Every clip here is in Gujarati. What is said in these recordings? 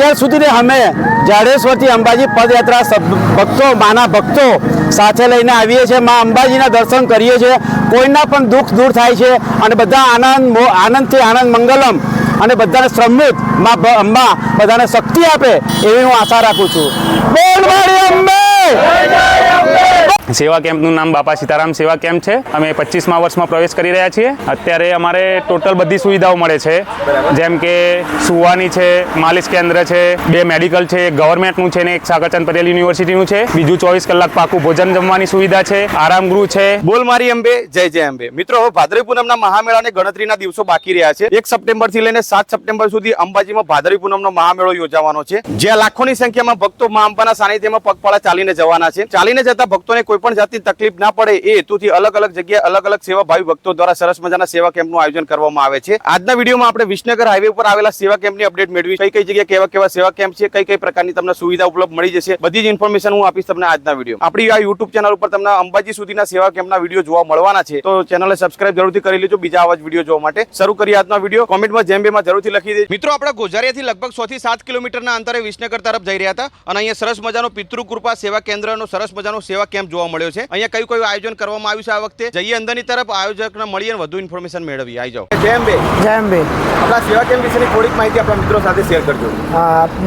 અત્યાર સુધી અમે જાડેશ્વરથી અંબાજી પદયાત્રા ભક્તો, માના ભક્તો સાથે લઈને આવીએ છીએ. મા અંબાજીના દર્શન કરીએ છીએ. કોઈના પણ દુઃખ દૂર થાય છે અને બધા આનંદ આનંદથી આનંદ મંગલમ અને બધાને સમૃદ્ધ મા અંબા બધાને શક્તિ આપે એવી હું આશા રાખું છું. બોલ અંબે! સેવા કેમ્પનું નામ બાપા સીતારામ સેવા કેમ્પ છે. અમે પચીસમા વર્ષમાં પ્રવેશ કરી રહ્યા છીએ. અત્યારે અમારે ટોટલ બધી સુવિધાઓ મળે છે. જેમ કે સુવાની છે, માલિશ કેન્દ્ર છે, બે મેડિકલ છે, ગવર્મેન્ટનું છે ને એક સાગરચંદ પટેલ યુનિવર્સિટીનું છે. બીજું ચોવીસ કલાક પાકું ભોજન જમવાની સુવિધા છે. આરામ ગૃહ છે. બોલ મારી અંબે, જય જય અંબે. મિત્રો ભાદરવી પૂનમના મહામેળાને ગણતરીના દિવસો બાકી રહ્યા છે. એક સપ્ટેમ્બરથી લઈને સાત સપ્ટેમ્બર સુધી અંબાજીમાં ભાદરવી પૂનમનો મહામેળો યોજાવાનો છે. જ્યાં લાખોની સંખ્યામાં ભક્તો મા અંબાના સાનિધ્યમાં પગપાળા ચાલીને જવાના છે. ચાલીને જતા ભક્તોને કોઈ પણ જાતની તકલીફ ના પડે એ હેતુથી અલગ અલગ જગ્યાએ અલગ અલગ સેવા ભાવી ભક્તો દ્વારા સરસ મજાના સેવા કેમ્પનું આયોજન કરવામાં આવે છે. આજના વિડીયોમાં આપણે વિસનગર હાઈવે ઉપર આવેલા સેવા કેમ્પની અપડેટ મેળવી. કઈ કઈ જગ્યાએ કેવા કેવા સેવા કેમ્પ છે, કઈ કઈ પ્રકારની તમને સુવિધા ઉપલબ્ધ મળી જશે, બધી જ ઇન્ફોર્મેશન હું આપીશ તમને આજના વીડિયો આપણી આ યુટ્યુબ ચેનલ ઉપર તમને અંબાજી સુધીના સેવા કેમ્પના વીડિયો જોવા મળવાના છે. તો ચેનલને સબસ્ક્રાઇબ જરૂરથી કરી લેજો, બીજા આવા જ વીડિયો જોવા માટે. શરૂ કરીએ આજનો વીડિયો. કોમેન્ટમાં જેમ બેમાં જરૂરથી લખી દેજો. મિત્રો, આપણે ગોઝારિયાથી લગભગ સો થી સાત કિલોમીટરના અંતરે વિસનગર તરફ જઈ રહ્યા હતા અને અહીંયા સરસ મજાનો પિતૃકૃપા સેવા કેન્દ્રનો સરસ મજાનો સેવા કેમ્પ જોવા મળ્યો છે. અહીંયા કયું કયું આયોજન કરવામાં આવ્યું છે આ વખતે? જઈએ અંદરની તરફ. આયોજકને મળીએ વધુ ઇન્ફોર્મેશન મેળવીએ. આવી જાઓ. જેમ બે જેમ બે આપણા સેવા કેમ્પ વિશેની થોડીક માહિતી આપણા મિત્રો સાથે શેર કરજો.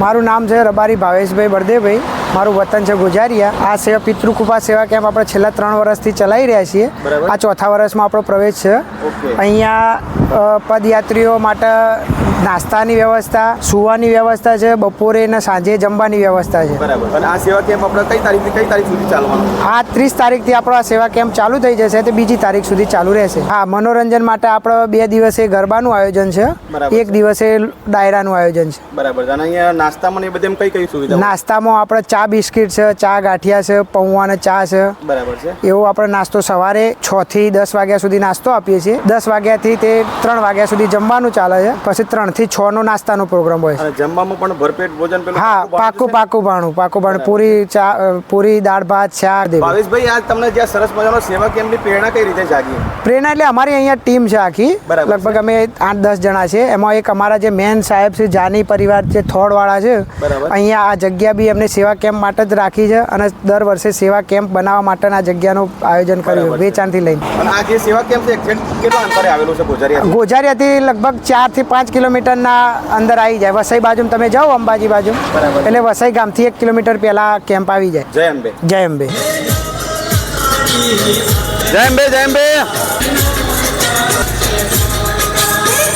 મારું નામ છે રબારી ભાવેશભાઈ બળદેવભાઈ. મારું વતન છે ગુજારિયા. આ સેવા પિતૃકૃપા સેવા કેમ્પ આપણે છેલ્લા ત્રણ વર્ષથી ચલાવી રહ્યા છીએ. આ ચોથા વર્ષમાં આપણો પ્રવેશ છે. અહીંયા પદયાત્રીઓ માટે નાસ્તાની વ્યવસ્થા સુવાની વ્યવસ્થા છે બપોરે અને સાંજે જમવાની વ્યવસ્થા છે. બરાબર. અને આ સેવા કેમ્પ આપણે કઈ તારીખથી કઈ તારીખ સુધી ચાલવાનો? આ ત્રીસ તારીખથી આપણો આ સેવા કેમ્પ ચાલુ થઈ જશે તે બીજી તારીખ સુધી ચાલુ રહેશે. હા મનોરંજન માટે આપણે બે દિવસે ગરબાનું આયોજન છે. એક દિવસે ડાયરાનું આયોજન છે. બરાબર. અને અહીંયા નાસ્તામાં એ બધે કઈ કઈ સુવિધા નાસ્તામાં આપણે ચા બિસ્કિટ છે ચા ગાંઠિયા છે પૌવા અને ચા છે. બરાબર છે. એવો આપણે નાસ્તો સવારે છ થી દસ વાગ્યા સુધી નાસ્તો આપીએ છીએ. દસ વાગ્યાથી તે ત્રણ વાગ્યા સુધી જમવાનું ચાલે છે. પછી ત્રણથી છ નો નાસ્તાનો પ્રોગ્રામ હોય છે. જમવામાં પણ ભરપેટ ભોજન હા પાકું પાકું ભાણું પાકું ભાણું. પૂરી ચા પૂરી દાળ ભાત ચા દેવું. ભાવેશભાઈ આજ તમને જ્યાં સરસ મજાનો સેવા કેમ્પની પ્રેરણા કઈ રીતે જાગી? પ્રેરણા એટલે અમારી અહીંયા ટીમ છે આખી. લગભગ અમે આઠ દસ જણા છે એમાં એક અમારા જે મેન સાહેબ છે જાની પરિવાર જે થોડવાળા છે અહીંયા આ જગ્યા બી અમને સેવા કેમ્પ માટે જ રાખી છે અને દર વર્ષે સેવા કેમ્પ બનાવવા માટેના જગ્યાનું આયોજન કર્યું વેચાણથી લઈને. ગોજારિયાથી સેવા કેમ્પ છે એક્ઝેક્ટ કેટલા અંતરે આવેલું છે ગોજારિયા ગોઝારિયાથી લગભગ ચારથી પાંચ કિલોમીટરના અંદર આવી જાય. વસઈ બાજુ તમે જાઓ અંબાજી બાજુ. એટલે વસઈ ગામથી એક કિલોમીટર પહેલા કેમ્પ આવી જાય. જય અંબે. જય અંબે. જય અંબે જય અંબે.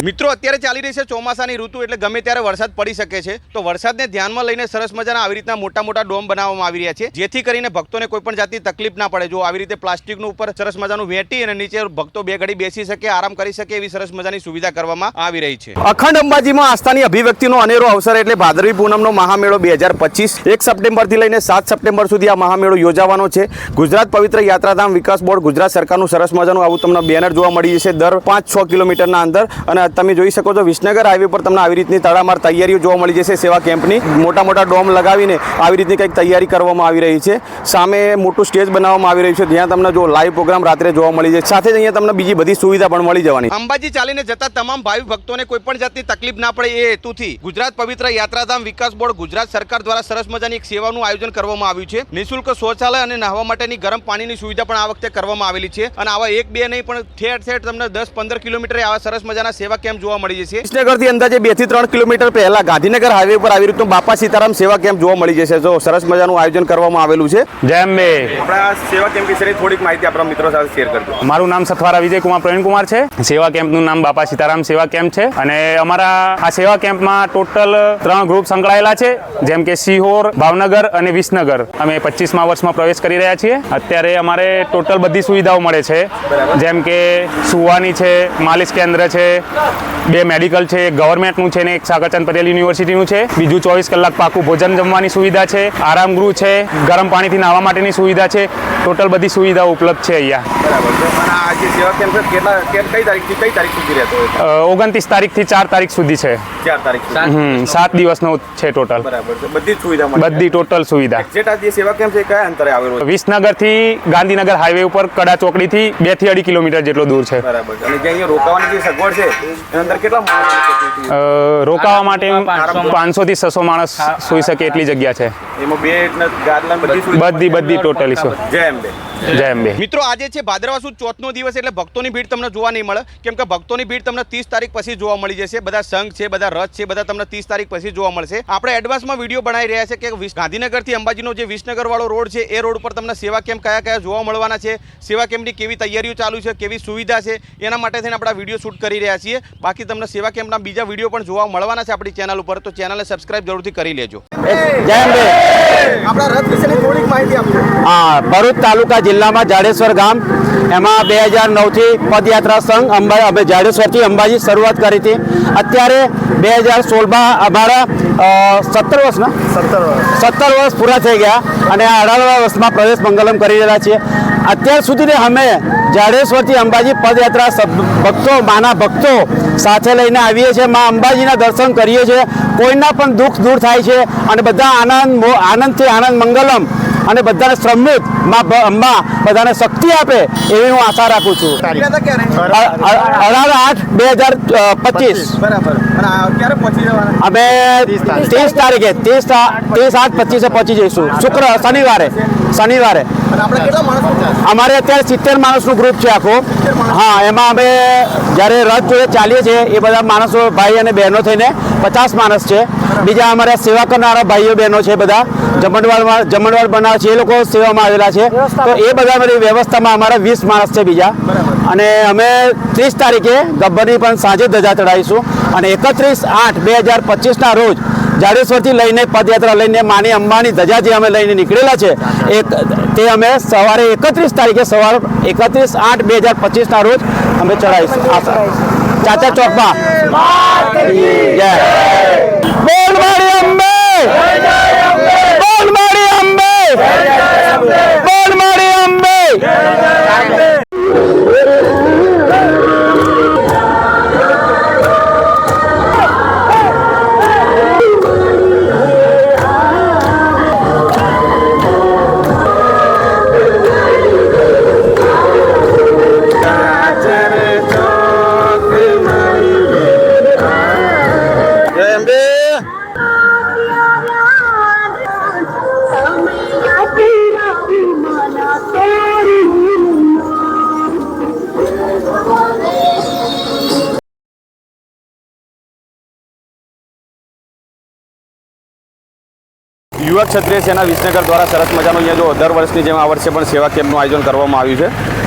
મિત્રો, અત્યારે ચાલી રહી છે ચોમાસાની ઋતુ એટલે ગમે ત્યારે વરસાદ પડી શકે છે, તો વરસાદને ધ્યાનમાં લઈને સરસ મજાના આવી રીતના મોટા મોટા ડોમ બનાવવામાં આવી રહ્યા છે, જેથી કરીને ભક્તોને કોઈ પણ જાતની તકલીફ ના પડે. જો આવી રીતે પ્લાસ્ટિકનું ઉપર સરસ મજાનું વેટી અને નીચે ભક્તો બે ઘડી બેસી શકે, આરામ કરી શકે એવી સરસ મજાની સુવિધા કરવામાં આવી રહી છે. અખંડ અંબાજીમાં આસ્થાની અભિવ્યક્તિનો અનેરો અવસર એટલે ભાદરવી પૂનમનો મહામેળો બે હજાર પચીસ. એક સપ્ટેમ્બરથી લઈને સાત સપ્ટેમ્બર સુધી આ મહામેળો યોજાવાનો છે. ગુજરાત પવિત્ર યાત્રાધામ વિકાસ બોર્ડ ગુજરાત સરકારનું સરસ મજાનું આવું તમને બેનર જોવા મળી જશે દર પાંચ છ કિલોમીટરના અંદર અને તમે જોઈ શકો છો, વિસનગર હાઈવે પર તમને આવી રીતની તડામાર તૈયારીઓ જોવા મળી જશે. સેવા કેમ્પની મોટા મોટા ડોમ લગાવીને આવી રીતની કંઈક તૈયારી કરવામાં આવી રહી છે. સામે મોટું સ્ટેજ બનાવવામાં આવી રહ્યું છે. જ્યાં તમને જો લાઈવ પ્રોગ્રામ રાત્રે જોવા મળી જાય. સાથે જ અહીંયા તમને બીજી બધી સુવિધા પણ મળી જવાની. અંબાજી ચાલીને જતા તમામ ભાવિ ભક્તોને કોઈ પણ જાતની તકલીફ ના પડે એ હેતુથી ગુજરાત પવિત્ર યાત્રાધામ વિકાસ બોર્ડ ગુજરાત સરકાર દ્વારા સરસ મજાની એક સેવાનું આયોજન કરવામાં આવ્યું છે. નિઃશુલ્ક શૌચાલય અને નહાવા માટેની ગરમ પાણીની સુવિધા પણ આ વખતે કરવામાં આવેલી છે. અને આવા એક બે નહીં, પણ ઠેર ઠેર તમને દસ પંદર કિલોમીટર આવા સરસ મજાના સેવા કેમ્પ જોવા મળી જશે? વિસનગરથી અંદાજે બેથી ત્રણ કિલોમીટર પહેલા ગાંધીનગર હાઈવે પર આવી રીતનું બાપા સીતારામ સેવા કેમ્પ જોવા મળી જશે. જો સરસ મજાનું આયોજન કરવામાં આવેલું છે. જેમ અંબે. આપણા સેવા કેમ્પ વિશેની થોડીક માહિતી આપણા મિત્રો સાથે શેર કરજો. મારું નામ સથવારા વિજયકુમાર પ્રવીણકુમાર છે. સેવા કેમ્પનું નામ બાપા સીતારામ સેવા કેમ્પ છે. અને અમારા આ સેવા કેમ્પમાં ટોટલ ત્રણ ગ્રુપ સંકળાયેલા છે. જેમ કે સિહોર ભાવનગર અને વિસનગર. અમે પચીસમા વર્ષમાં પ્રવેશ કરી રહ્યા છીએ. અત્યારે અમારે ટોટલ બધી સુવિધાઓ મળે છે. જેમ કે સુવાની છે માલિશ કેન્દ્ર છે બે મેડિકલ છે, એક ગવર્મેન્ટનું છે ને એક સાગરચંદ પટેલ યુનિવર્સિટીનું છે. બીજું ચોવીસ કલાક પાકું ભોજન જમવાની સુવિધા છે આરામગૃહ છે, ગરમ પાણીથી નાહવા માટેની સુવિધા છે. ટોટલ બધી સુવિધાઓ ઉપલબ્ધ છે અહીંયા. બરાબર. છે અને આ જે સેવા સેવા કેટલા કે- કઈ તારીખથી કઈ તારીખ સુધી રહેતો હોય? ઓગણત્રીસ તારીખથી ચાર તારીખ સુધી છે. ચાર તારીખ હમ સાત દિવસનો છે ટોટલ. બરાબર. છે બધી સુવિધા બધી ટોટલ સુવિધા. એક્ઝેક્ટ આ સેવા કેમ્પ છે કયા અંતરે આવેલો છે? વિસનગરથી ગાંધીનગર હાઈવે ઉપર કડા ચોકડીથી બેથી અઢી કિલોમીટર જેટલો દૂર છે. બરાબર. અને જે રોકાવાની જે સગવડ છે એના અંદર કેટલા માણસો રોકાવા માટે પાંચસો થી છસો માણસ સુઈ શકે એટલી જગ્યા છે. બધી બધી બધી ટોટલી જય અંબે. જય અંબે. મિત્રો આજે છે ભાદરવા સુદ ચોથનો દિવસ એટલે ભક્તોની ભીડ તમને જોવા નહીં મળે. કેમ કે ભક્તોની ભીડ તમને ત્રીસ તારીખ પછી જોવા મળી જશે. બધા સંઘ છે બધા રથ છે બધા તમને ત્રીસ તારીખ પછી જોવા મળશે. આપણે એડવાન્સમાં વીડિયો બનાવી રહ્યા છે કે ગાંધીનગર ગાંધીનગરથી અંબાજીનો જે વિસનગર વાળો રોડ છે એ રોડ પર તમને સેવા કેમ્પ કયા કયા જોવા મળવાના છે સેવા કેમ્પની કેવી તૈયારીઓ ચાલુ છે કેવી સુવિધા છે એના માટે થઈને આપણા વીડિયો શૂટ કરી રહ્યા છીએ. બાકી તમને સેવા કેમ્પના બીજા વીડિયો પણ જોવા મળવાના છે આપણી ચેનલ ઉપર તો ચેનલને સબસ્ક્રાઈબ જરૂરથી કરી લેજો. જય અંબે. આપણા રથ વિશેની થોડીક માહિતી આપજો. હા ભરૂચ તાલુકા જિલ્લામાં જાડેશ્વર ગામ એમાં બે હજાર નવથી પદયાત્રા સંઘ અંબા અમે જાડેશ્વરથી અંબાજી શરૂઆત કરી હતી. અત્યારે બે હજાર સોળમાં અમારા સત્તર વર્ષના? સત્તર વર્ષ. સત્તર વર્ષ પૂરા થઈ ગયા અને અઢાર વર્ષમાં પ્રવેશ મંગલમ કરી રહ્યા છીએ. અત્યાર સુધી અમે જાડેશ્વરથી અંબાજી પદયાત્રા ભક્તો માના ભક્તો સાથે લઈને આવીએ છીએ. મા અંબાજીના દર્શન કરીએ છીએ. કોઈના પણ દુઃખ દૂર થાય છે અને બધા આનંદ આનંદથી આનંદ મંગલમ અને બધાને સમૃદ્ધ મા અંબા બધાને શક્તિ આપે એવી હું આશા રાખું છું. અઢાર આઠ બે હજાર પચીસ. બરાબર. અને આ ક્યારે પહોંચી જવાના? અમે ત્રીસ તારીખે. ત્રીસ ત્રીસ આઠ પચીસે પહોંચી જઈશું. શુક્ર શનિવારે. શનિવારે. અમારે અત્યારે સિત્તેર માણસનું ગ્રુપ છે આખું. હા એમાં અમે જ્યારે રથ જોડે ચાલીએ છીએ એ બધા માણસો ભાઈ અને બહેનો થઈને પચાસ માણસ છે. બીજા અમારા સેવા કરનારા ભાઈઓ બહેનો છે બધા. જમણવાર જમણવાળ બનાવે છે એ લોકો સેવામાં આવેલા છે. તો એ બધા બધી વ્યવસ્થામાં અમારા વીસ માણસ છે બીજા. અને અમે ત્રીસ તારીખે ગબ્બરની પણ સાંજે ધજા ચડાવીશું. અને એકત્રીસ આઠ બે હજાર પચીસના રોજ જાડેશ્વરથી લઈને પદયાત્રા લઈને માની અંબાની ધજા જે અમે લઈને નીકળેલા છે એક તે અમે સવારે એકત્રીસ તારીખે સવાર એકત્રીસ આઠ બે હજાર પચીસના રોજ અમે ચડાવીશું. ચાચા ચોકમાં. જય. યુવક ક્ષત્રિય સેના વિસનગર દ્વારા સરસ મજાનું અહીંયા જો દર વર્ષની જેમ આ વર્ષે પણ સેવા કેમ્પનું આયોજન કરવામાં આવ્યું છે.